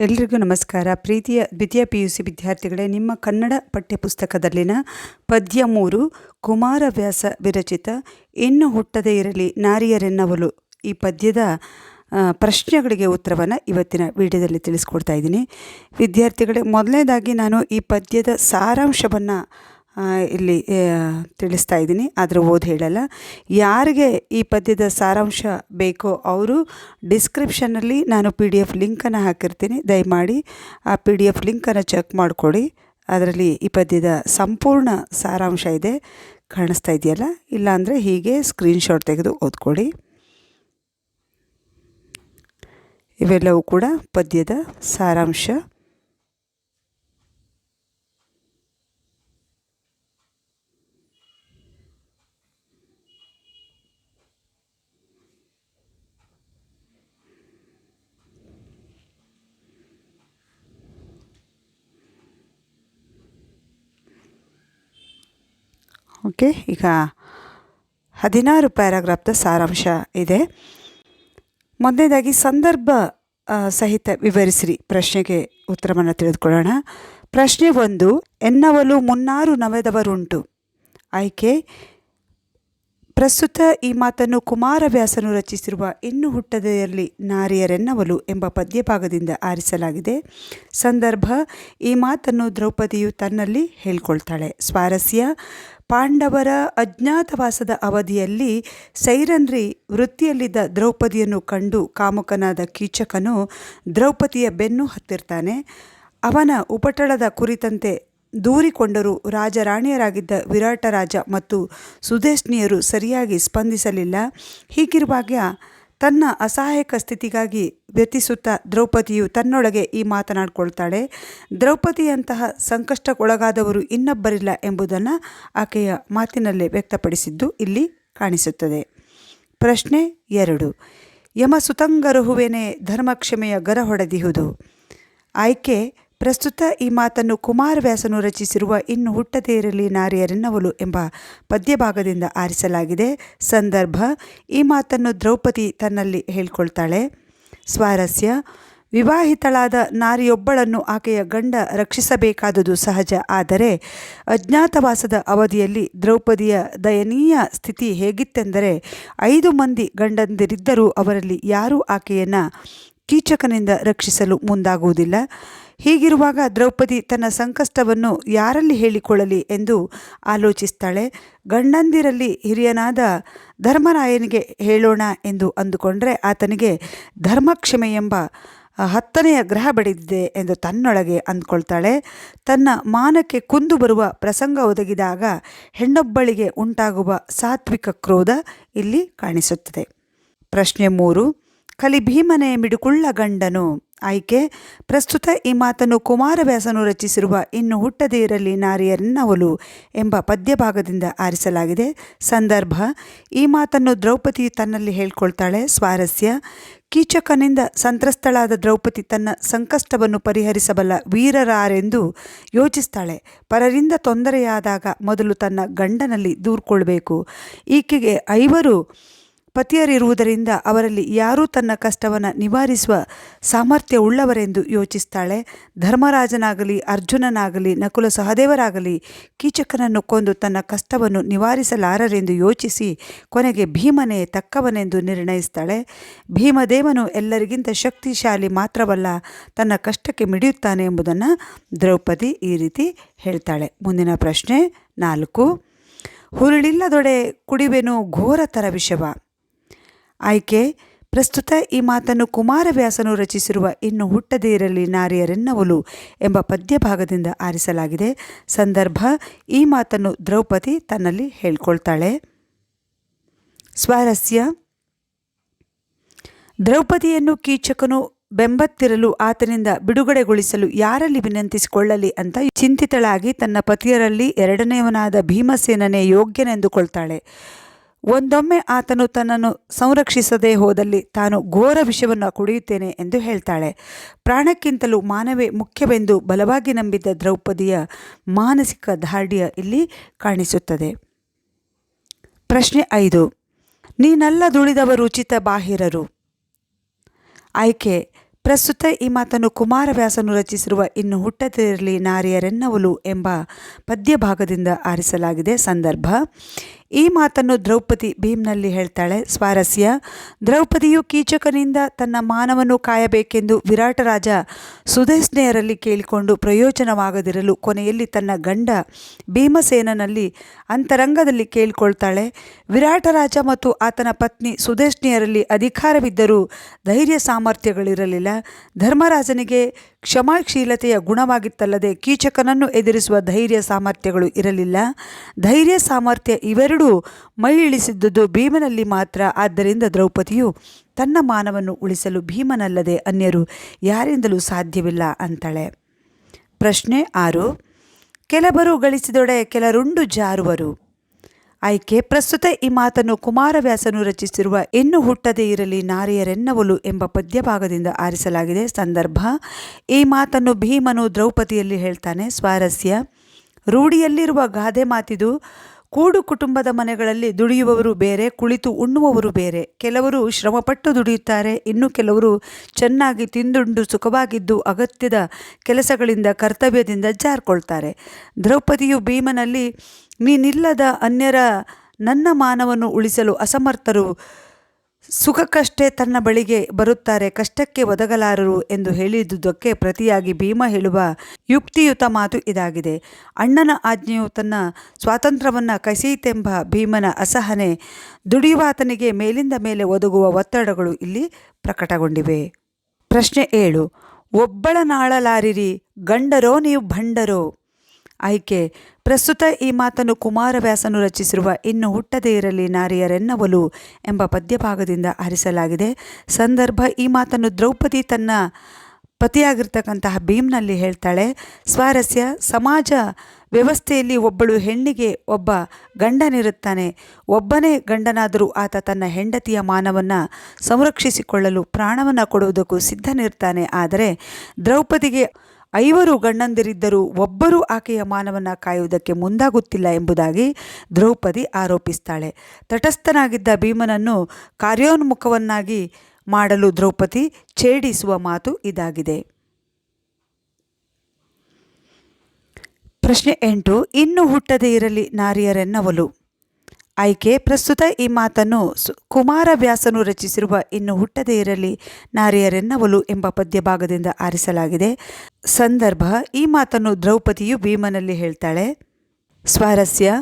ಎಲ್ರಿಗೂ ನಮಸ್ಕಾರ. ಪ್ರೀತಿಯ, ದ್ವಿತೀಯ ಪಿ ಯು ಸಿ ವಿದ್ಯಾರ್ಥಿಗಳೇ, ನಿಮ್ಮ ಕನ್ನಡ ಪಠ್ಯಪುಸ್ತಕದಲ್ಲಿನ ಪದ್ಯ ಮೂರು ಕುಮಾರವ್ಯಾಸ ವಿರಚಿತ, ಇನ್ನು ಹುಟ್ಟದೇ ಇರಲಿ ನಾರಿಯರೆನ್ನವಲು ಈ ಪದ್ಯದ ಪ್ರಶ್ನೆಗಳಿಗೆ ಉತ್ತರವನ್ನು ಇವತ್ತಿನ ವಿಡಿಯೋದಲ್ಲಿ ತಿಳಿಸ್ಕೊಡ್ತಾ ಇದ್ದೀನಿ. ವಿದ್ಯಾರ್ಥಿಗಳೇ, ಮೊದಲನೇದಾಗಿ ನಾನು ಈ ಪದ್ಯದ ಸಾರಾಂಶವನ್ನು ಇಲ್ಲಿ ತಿಳಿಸ್ತಾ ಇದ್ದೀನಿ, ಆದರೆ ಓದಿ ಹೇಳಲ್ಲ. ಯಾರಿಗೆ ಈ ಪದ್ಯದ ಸಾರಾಂಶ ಬೇಕೋ ಅವರು ಡಿಸ್ಕ್ರಿಪ್ಷನಲ್ಲಿ ನಾನು ಪಿ ಡಿ ಎಫ್ ಲಿಂಕನ್ನು ಹಾಕಿರ್ತೀನಿ. ದಯಮಾಡಿ ಆ ಪಿ ಡಿ ಎಫ್ ಲಿಂಕನ್ನು ಚೆಕ್ ಮಾಡಿಕೊಡಿ. ಅದರಲ್ಲಿ ಈ ಪದ್ಯದ ಸಂಪೂರ್ಣ ಸಾರಾಂಶ ಇದೆ. ಕಾಣಿಸ್ತಾ ಇದೆಯಲ್ಲ? ಇಲ್ಲಾಂದರೆ ಹೀಗೆ ಸ್ಕ್ರೀನ್ಶಾಟ್ ತೆಗೆದು ಓದ್ಕೊಳ್ಳಿ ಇವೆಲ್ಲವೂ ಕೂಡ ಪದ್ಯದ ಸಾರಾಂಶ. ಓಕೆ ಈಗ ಹದಿನಾರು ಪ್ಯಾರಾಗ್ರಾಫ್ದ ಸಾರಾಂಶ ಇದೆ. ಮೊದಲನೇದಾಗಿ ಸಂದರ್ಭ ಸಹಿತ ವಿವರಿಸಿರಿ. ಪ್ರಶ್ನೆಗೆ ಉತ್ತರವನ್ನು ತಿಳಿದುಕೊಳ್ಳೋಣ. ಪ್ರಶ್ನೆ ಒಂದು, ಎನ್ನವಲು ಮುನ್ನಾರು ನವೆದವರುಂಟು. ಆಯ್ಕೆ, ಪ್ರಸ್ತುತ ಈ ಮಾತನ್ನು ಕುಮಾರವ್ಯಾಸನು ರಚಿಸಿರುವ ಇನ್ನು ಹುಟ್ಟದೆಯಲ್ಲಿ ನಾರಿಯರೆನ್ನವಲು ಎಂಬ ಪದ್ಯಭಾಗದಿಂದ ಆರಿಸಲಾಗಿದೆ. ಸಂದರ್ಭ, ಈ ಮಾತನ್ನು ದ್ರೌಪದಿಯು ತನ್ನಲ್ಲಿ ಹೇಳ್ಕೊಳ್ತಾಳೆ. ಸ್ವಾರಸ್ಯ ಪಾಂಡವರ ಅಜ್ಞಾತವಾಸದ ಅವಧಿಯಲ್ಲಿ ಸೈರನ್ರಿ ವೃತ್ತಿಯಲ್ಲಿದ್ದ ದ್ರೌಪದಿಯನ್ನು ಕಂಡು ಕಾಮುಕನಾದ ಕೀಚಕನು ದ್ರೌಪದಿಯ ಬೆನ್ನು ಹತ್ತಿರ್ತಾನೆ. ಅವನ ಉಪಟಳದ ಕುರಿತಂತೆ ದೂರಿಕೊಂಡರೂ ರಾಜರಾಣಿಯರಾಗಿದ್ದ ವಿರಾಟರಾಜ ಮತ್ತು ಸುದೇಶ್ನಿಯರು ಸರಿಯಾಗಿ ಸ್ಪಂದಿಸಲಿಲ್ಲ. ಹೀಗಿರುವಾಗ ತನ್ನ ಅಸಹಾಯಕ ಸ್ಥಿತಿಗಾಗಿ ವ್ಯತಿಸುತ್ತಾ ದ್ರೌಪದಿಯು ತನ್ನೊಳಗೆ ಈ ಮಾತನಾಡಿಕೊಳ್ತಾಳೆ, ದ್ರೌಪದಿಯಂತಹ ಸಂಕಷ್ಟಕ್ಕೊಳಗಾದವರು ಇನ್ನೊಬ್ಬರಿಲ್ಲ ಎಂಬುದನ್ನು ಆಕೆಯ ಮಾತಿನಲ್ಲೇ ವ್ಯಕ್ತಪಡಿಸಿದ್ದು ಇಲ್ಲಿ ಕಾಣಿಸುತ್ತದೆ. ಪ್ರಶ್ನೆ ಎರಡು. ಯಮ ಸುತಂಗರುಹುವೆನೆ ಧರ್ಮಕ್ಷಮೆಯ ಗರ ಹೊಡೆದಿಹುದು ಆಯ್ಕೆ ಪ್ರಸ್ತುತ ಈ ಮಾತನ್ನು ಕುಮಾರವ್ಯಾಸನು ರಚಿಸಿರುವ ಇನ್ನು ಹುಟ್ಟದೇ ಇರಲಿ ನಾರಿಯರೆನ್ನವಲು ಎಂಬ ಪದ್ಯಭಾಗದಿಂದ ಆರಿಸಲಾಗಿದೆ. ಸಂದರ್ಭ, ಈ ಮಾತನ್ನು ದ್ರೌಪದಿ ತನ್ನಲ್ಲಿ ಹೇಳ್ಕೊಳ್ತಾಳೆ. ಸ್ವಾರಸ್ಯ, ವಿವಾಹಿತಳಾದ ನಾರಿಯೊಬ್ಬಳನ್ನು ಆಕೆಯ ಗಂಡ ರಕ್ಷಿಸಬೇಕಾದುದು ಸಹಜ, ಆದರೆ ಅಜ್ಞಾತವಾಸದ ಅವಧಿಯಲ್ಲಿ ದ್ರೌಪದಿಯ ದಯನೀಯ ಸ್ಥಿತಿ ಹೇಗಿತ್ತೆಂದರೆ ಐದು ಮಂದಿ ಗಂಡಂದಿರಿದ್ದರೂ ಅವರಲ್ಲಿ ಯಾರೂ ಆಕೆಯನ್ನು ಕೀಚಕನಿಂದ ರಕ್ಷಿಸಲು ಮುಂದಾಗುವುದಿಲ್ಲ. ಹೀಗಿರುವಾಗ ದ್ರೌಪದಿ ತನ್ನ ಸಂಕಷ್ಟವನ್ನು ಯಾರಲ್ಲಿ ಹೇಳಿಕೊಳ್ಳಲಿ ಎಂದು ಆಲೋಚಿಸ್ತಾಳೆ. ಗಂಡಂದಿರಲ್ಲಿ ಹಿರಿಯನಾದ ಧರ್ಮರಾಯನಿಗೆ ಹೇಳೋಣ ಎಂದು ಅಂದುಕೊಂಡರೆ ಆತನಿಗೆ ಧರ್ಮಕ್ಷಮೆ ಎಂಬ ಹತ್ತನೆಯ ಗ್ರಹ ಬಡಿದಿದೆ ಎಂದು ತನ್ನೊಳಗೆ ಅಂದ್ಕೊಳ್ತಾಳೆ. ತನ್ನ ಮಾನಕ್ಕೆ ಕುಂದು ಬರುವ ಪ್ರಸಂಗ ಒದಗಿದಾಗ ಹೆಣ್ಣೊಬ್ಬಳಿಗೆ ಉಂಟಾಗುವ ಸಾತ್ವಿಕ ಕ್ರೋಧ ಇಲ್ಲಿ ಕಾಣಿಸುತ್ತದೆ. ಪ್ರಶ್ನೆ ಮೂರು. ಕಲಿ ಭೀಮನೆ ಮಿಡುಕುಳ್ಳ ಗಂಡನು ಆಯ್ಕೆ, ಪ್ರಸ್ತುತ ಈ ಮಾತನ್ನು ಕುಮಾರವ್ಯಾಸನು ರಚಿಸಿರುವ ಇನ್ನು ಹುಟ್ಟದೇ ಇರಲಿ ನಾರಿಯರನ್ನವಲು ಎಂಬ ಪದ್ಯಭಾಗದಿಂದ ಆರಿಸಲಾಗಿದೆ. ಸಂದರ್ಭ, ಈ ಮಾತನ್ನು ದ್ರೌಪದಿ ತನ್ನಲ್ಲಿ ಹೇಳ್ಕೊಳ್ತಾಳೆ. ಸ್ವಾರಸ್ಯ, ಕೀಚಕನಿಂದ ಸಂತ್ರಸ್ತಳಾದ ದ್ರೌಪದಿ ತನ್ನ ಸಂಕಷ್ಟವನ್ನು ಪರಿಹರಿಸಬಲ್ಲ ವೀರರಾರೆಂದು ಯೋಚಿಸ್ತಾಳೆ. ಪರರಿಂದ ತೊಂದರೆಯಾದಾಗ ಮೊದಲು ತನ್ನ ಗಂಡನಲ್ಲಿ ದೂರ್ಕೊಳ್ಬೇಕು. ಈಕೆಗೆ ಐವರು ಪತಿಯರಿರುವುದರಿಂದ ಅವರಲ್ಲಿ ಯಾರೂ ತನ್ನ ಕಷ್ಟವನ್ನು ನಿವಾರಿಸುವ ಸಾಮರ್ಥ್ಯ ಉಳ್ಳವರೆಂದು ಯೋಚಿಸ್ತಾಳೆ. ಧರ್ಮರಾಜನಾಗಲಿ, ಅರ್ಜುನನಾಗಲಿ, ನಕುಲ ಸಹದೇವರಾಗಲಿ ಕೀಚಕನನ್ನು ಕೊಂದು ತನ್ನ ಕಷ್ಟವನ್ನು ನಿವಾರಿಸಲಾರರೆಂದು ಯೋಚಿಸಿ ಕೊನೆಗೆ ಭೀಮನೇ ತಕ್ಕವನೆಂದು ನಿರ್ಣಯಿಸ್ತಾಳೆ. ಭೀಮದೇವನು ಎಲ್ಲರಿಗಿಂತ ಶಕ್ತಿಶಾಲಿ ಮಾತ್ರವಲ್ಲ, ತನ್ನ ಕಷ್ಟಕ್ಕೆ ಮಿಡಿಯುತ್ತಾನೆ ಎಂಬುದನ್ನು ದ್ರೌಪದಿ ಈ ರೀತಿ ಹೇಳ್ತಾಳೆ. ಮುಂದಿನ ಪ್ರಶ್ನೆ ನಾಲ್ಕು. ಹುರುಳಿಲ್ಲದೊಡೆ ಕುಡಿವೆನು ಘೋರತರ ವಿಷವ. ಆಯ್ಕೆ, ಪ್ರಸ್ತುತ ಈ ಮಾತನ್ನು ಕುಮಾರವ್ಯಾಸನು ರಚಿಸಿರುವ ಇನ್ನು ಹುಟ್ಟದೇ ಇರಲಿ ನಾರಿಯರೆನ್ನವಲು ಎಂಬ ಪದ್ಯಭಾಗದಿಂದ ಆರಿಸಲಾಗಿದೆ. ಸಂದರ್ಭ, ಈ ಮಾತನ್ನು ದ್ರೌಪದಿ ತನ್ನಲ್ಲಿ ಹೇಳ್ಕೊಳ್ತಾಳೆ. ಸ್ವಾರಸ್ಯ. ದ್ರೌಪದಿಯನ್ನು ಕೀಚಕನು ಬೆಂಬತ್ತಿರಲು ಆತನಿಂದ ಬಿಡುಗಡೆಗೊಳಿಸಲು ಯಾರಲ್ಲಿ ವಿನಂತಿಸಿಕೊಳ್ಳಲಿ ಅಂತ ಚಿಂತಿತಳಾಗಿ ತನ್ನ ಪತಿಯರಲ್ಲಿ ಎರಡನೆಯವನಾದ ಭೀಮಸೇನನೇ ಯೋಗ್ಯನೆಂದುಕೊಳ್ತಾಳೆ. ಒಂದೊಮ್ಮೆ ಆತನು ತನ್ನನ್ನು ಸಂರಕ್ಷಿಸದೇ ಹೋದಲ್ಲಿ ತಾನು ಘೋರ ವಿಷವನ್ನು ಕುಡಿಯುತ್ತೇನೆ ಎಂದು ಹೇಳ್ತಾಳೆ. ಪ್ರಾಣಕ್ಕಿಂತಲೂ ಮಾನವೇ ಮುಖ್ಯವೆಂದು ಬಲವಾಗಿ ನಂಬಿದ್ದ ದ್ರೌಪದಿಯ ಮಾನಸಿಕ ದಾರ್ಢ್ಯ ಇಲ್ಲಿ ಕಾಣಿಸುತ್ತದೆ. ಪ್ರಶ್ನೆ ಐದು. ನೀನಲ್ಲ ದುಳಿದವರು ಉಚಿತ ಬಾಹಿರರು? ಆಯ್ಕೆ. ಪ್ರಸ್ತುತ ಈ ಮಾತನ್ನು ಕುಮಾರವ್ಯಾಸನು ರಚಿಸಿರುವ ಇನ್ನು ಹುಟ್ಟದಿರಲಿ ನಾರಿಯರೆನ್ನವಲು ಎಂಬ ಪದ್ಯಭಾಗದಿಂದ ಆರಿಸಲಾಗಿದೆ ಸಂದರ್ಭ. ಈ ಮಾತನ್ನು ದ್ರೌಪದಿ ಭೀಮ್ನಲ್ಲಿ ಹೇಳ್ತಾಳೆ. ಸ್ವಾರಸ್ಯ, ದ್ರೌಪದಿಯು ಕೀಚಕನಿಂದ ತನ್ನ ಮಾನವನ್ನು ಕಾಯಬೇಕೆಂದು ವಿರಾಟರಾಜ ಸುಧೇಸ್ನೆಯರಲ್ಲಿ ಕೇಳಿಕೊಂಡು ಪ್ರಯೋಜನವಾಗದಿರಲು ಕೊನೆಯಲ್ಲಿ ತನ್ನ ಗಂಡ ಭೀಮಸೇನನಲ್ಲಿ ಅಂತರಂಗದಲ್ಲಿ ಕೇಳಿಕೊಳ್ತಾಳೆ. ವಿರಾಟರಾಜ ಮತ್ತು ಆತನ ಪತ್ನಿ ಸುಧೇಷ್ಣಿಯರಲ್ಲಿ ಅಧಿಕಾರವಿದ್ದರೂ ಧೈರ್ಯ ಸಾಮರ್ಥ್ಯಗಳಿರಲಿಲ್ಲ. ಧರ್ಮರಾಜನಿಗೆ ಕ್ಷಮಾಶೀಲತೆಯ ಗುಣವಾಗಿತ್ತಲ್ಲದೆ ಕೀಚಕನನ್ನು ಎದುರಿಸುವ ಧೈರ್ಯ ಸಾಮರ್ಥ್ಯಗಳು ಇರಲಿಲ್ಲ. ಧೈರ್ಯ ಸಾಮರ್ಥ್ಯ ಇವೆರಡೂ ಮೈ ಇಳಿಸಿದ್ದುದು ಭೀಮನಲ್ಲಿ ಮಾತ್ರ. ಆದ್ದರಿಂದ ದ್ರೌಪದಿಯು ತನ್ನ ಮಾನವನ್ನು ಉಳಿಸಲು ಭೀಮನಲ್ಲದೆ ಅನ್ಯರು ಯಾರಿಂದಲೂ ಸಾಧ್ಯವಿಲ್ಲ ಅಂತಾಳೆ. ಪ್ರಶ್ನೆ ಆರು. ಕೆಲವರು ಗಳಿಸಿದೊಡೆ ಕೆಲರುಂಡು ಜಾರುವರು. ಆಯ್ಕೆ ಪ್ರಸ್ತುತ ಈ ಮಾತನ್ನು ಕುಮಾರವ್ಯಾಸನು ರಚಿಸಿರುವ ಇನ್ನು ಹುಟ್ಟದೇ ಇರಲಿ ನಾರಿಯರೆನ್ನವಲು ಎಂಬ ಪದ್ಯಭಾಗದಿಂದ ಆರಿಸಲಾಗಿದೆ. ಸಂದರ್ಭ. ಈ ಮಾತನ್ನು ಭೀಮನು ದ್ರೌಪದಿಯಲ್ಲಿ ಹೇಳ್ತಾನೆ. ಸ್ವಾರಸ್ಯ. ರೂಢಿಯಲ್ಲಿರುವ ಗಾದೆ ಮಾತಿದು ಕೂಡು ಕುಟುಂಬದ ಮನೆಗಳಲ್ಲಿ ದುಡಿಯುವವರು ಬೇರೆ, ಕುಳಿತು ಉಣ್ಣುವವರು ಬೇರೆ. ಕೆಲವರು ಶ್ರಮಪಟ್ಟು ದುಡಿಯುತ್ತಾರೆ, ಇನ್ನು ಕೆಲವರು ಚೆನ್ನಾಗಿ ತಿಂದುಂಡು ಸುಖವಾಗಿದ್ದು ಅಗತ್ಯದ ಕೆಲಸಗಳಿಂದ ಕರ್ತವ್ಯದಿಂದ ಜಾರ್ಕೊಳ್ತಾರೆ. ದ್ರೌಪದಿಯು ಭೀಮನಲ್ಲಿ, ನೀನಿಲ್ಲದ ಅನ್ಯರ ನನ್ನ ಮಾನವನ್ನು ಉಳಿಸಲು ಅಸಮರ್ಥರು ಸುಖಕ್ಕಷ್ಟೇ ತನ್ನ ಬಳಿಗೆ ಬರುತ್ತಾರೆ, ಕಷ್ಟಕ್ಕೆ ಒದಗಲಾರರು ಎಂದು ಹೇಳಿದುದಕ್ಕೆ ಪ್ರತಿಯಾಗಿ ಭೀಮ ಹೇಳುವ ಯುಕ್ತಿಯುತ ಮಾತು ಇದಾಗಿದೆ. ಅಣ್ಣನ ಆಜ್ಞೆಯು ತನ್ನ ಸ್ವಾತಂತ್ರ್ಯವನ್ನು ಕಸಿಯಿತೆಂಬ ಭೀಮನ ಅಸಹನೆ ದುಡಿಯುವಾತನಿಗೆ ಮೇಲಿಂದ ಮೇಲೆ ಒದಗುವ ಒತ್ತಡಗಳು ಇಲ್ಲಿ ಪ್ರಕಟಗೊಂಡಿವೆ. ಪ್ರಶ್ನೆ ಏಳು, ಒಬ್ಬಳ ನಾಳಲಾರಿರಿ, ಗಂಡರೋ ನೀವು ಭಂಡರೋ? ಆಯ್ಕೆ. ಪ್ರಸ್ತುತ ಈ ಮಾತನ್ನು ಕುಮಾರವ್ಯಾಸನು ರಚಿಸಿರುವ ಇನ್ನು ಹುಟ್ಟದೇ ಇರಲಿ ನಾರಿಯರೆನ್ನವಲು ಎಂಬ ಪದ್ಯಭಾಗದಿಂದ ಆರಿಸಲಾಗಿದೆ. ಸಂದರ್ಭ, ಈ ಮಾತನ್ನು ದ್ರೌಪದಿ ತನ್ನ ಪತಿಯಾಗಿರ್ತಕ್ಕಂತಹ ಭೀಮ್ನಲ್ಲಿ ಹೇಳ್ತಾಳೆ, ಸ್ವಾರಸ್ಯ, ಸಮಾಜ ವ್ಯವಸ್ಥೆಯಲ್ಲಿ ಒಬ್ಬಳು ಹೆಣ್ಣಿಗೆ ಒಬ್ಬ ಗಂಡನಿರುತ್ತಾನೆ. ಒಬ್ಬನೇ ಗಂಡನಾದರೂ ಆತ ತನ್ನ ಹೆಂಡತಿಯ ಮಾನವನ್ನು ಸಂರಕ್ಷಿಸಿಕೊಳ್ಳಲು ಪ್ರಾಣವನ್ನು ಕೊಡುವುದಕ್ಕೂ ಸಿದ್ಧನಿರ್ತಾನೆ ಆದರೆ ದ್ರೌಪದಿಗೆ ಐವರು ಗಂಡಂದಿರಿದ್ದರೂ ಒಬ್ಬರೂ ಆಕೆಯ ಮಾನವನ್ನು ಕಾಯುವುದಕ್ಕೆ ಮುಂದಾಗುತ್ತಿಲ್ಲ ಎಂಬುದಾಗಿ ದ್ರೌಪದಿ ಆರೋಪಿಸ್ತಾಳೆ. ತಟಸ್ಥನಾಗಿದ್ದ ಭೀಮನನ್ನು ಕಾರ್ಯೋನ್ಮುಖವನ್ನಾಗಿ ಮಾಡಲು ದ್ರೌಪದಿ ಛೇಡಿಸುವ ಮಾತು ಇದಾಗಿದೆ. ಪ್ರಶ್ನೆ ಎಂಟು, ಇನ್ನು ಹುಟ್ಟದೇ ಇರಲಿ ನಾರಿಯರೆನ್ನವಲು. ಆಯ್ಕೆ, ಪ್ರಸ್ತುತ ಈ ಮಾತನ್ನು ಸು ಕುಮಾರವ್ಯಾಸನು ರಚಿಸಿರುವ ಇನ್ನು ಹುಟ್ಟದೇ ಇರಲಿ, ನಾರಿಯರೆನ್ನವಲು ಎಂಬ ಪದ್ಯಭಾಗದಿಂದ ಆರಿಸಲಾಗಿದೆ. ಸಂದರ್ಭ, ಈ ಮಾತನ್ನು ದ್ರೌಪದಿಯು ಭೀಮನಲ್ಲಿ ಹೇಳ್ತಾಳೆ. ಸ್ವಾರಸ್ಯ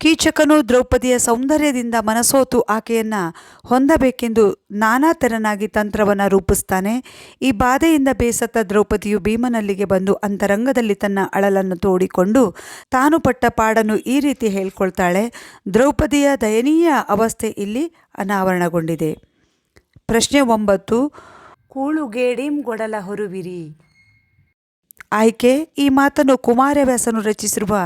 ಕೀಚಕನು ದ್ರೌಪದಿಯ ಸೌಂದರ್ಯದಿಂದ ಮನಸೋತು ಆಕೆಯನ್ನು ಹೊಂದಬೇಕೆಂದು ನಾನಾ ತೆರನಾಗಿ ತಂತ್ರವನ್ನು ರೂಪಿಸ್ತಾನೆ. ಈ ಬಾಧೆಯಿಂದ ಬೇಸತ್ತ ದ್ರೌಪದಿಯು ಭೀಮನಲ್ಲಿಗೆ ಬಂದು ಅಂತರಂಗದಲ್ಲಿ ತನ್ನ ಅಳಲನ್ನು ತೋಡಿಕೊಂಡು ತಾನು ಪಟ್ಟ ಪಾಡನ್ನು ಈ ರೀತಿ ಹೇಳ್ಕೊಳ್ತಾಳೆ, ದ್ರೌಪದಿಯ ದಯನೀಯ ಅವಸ್ಥೆ ಇಲ್ಲಿ ಅನಾವರಣಗೊಂಡಿದೆ. ಪ್ರಶ್ನೆ ಒಂಬತ್ತು. ಕೂಳುಗೇಡಿಂ ಗೊಡಲ ಹೊರುವಿರಿ. ಆಯ್ಕೆ, ಈ ಮಾತನ್ನು ಕುಮಾರವ್ಯಾಸನು ರಚಿಸಿರುವ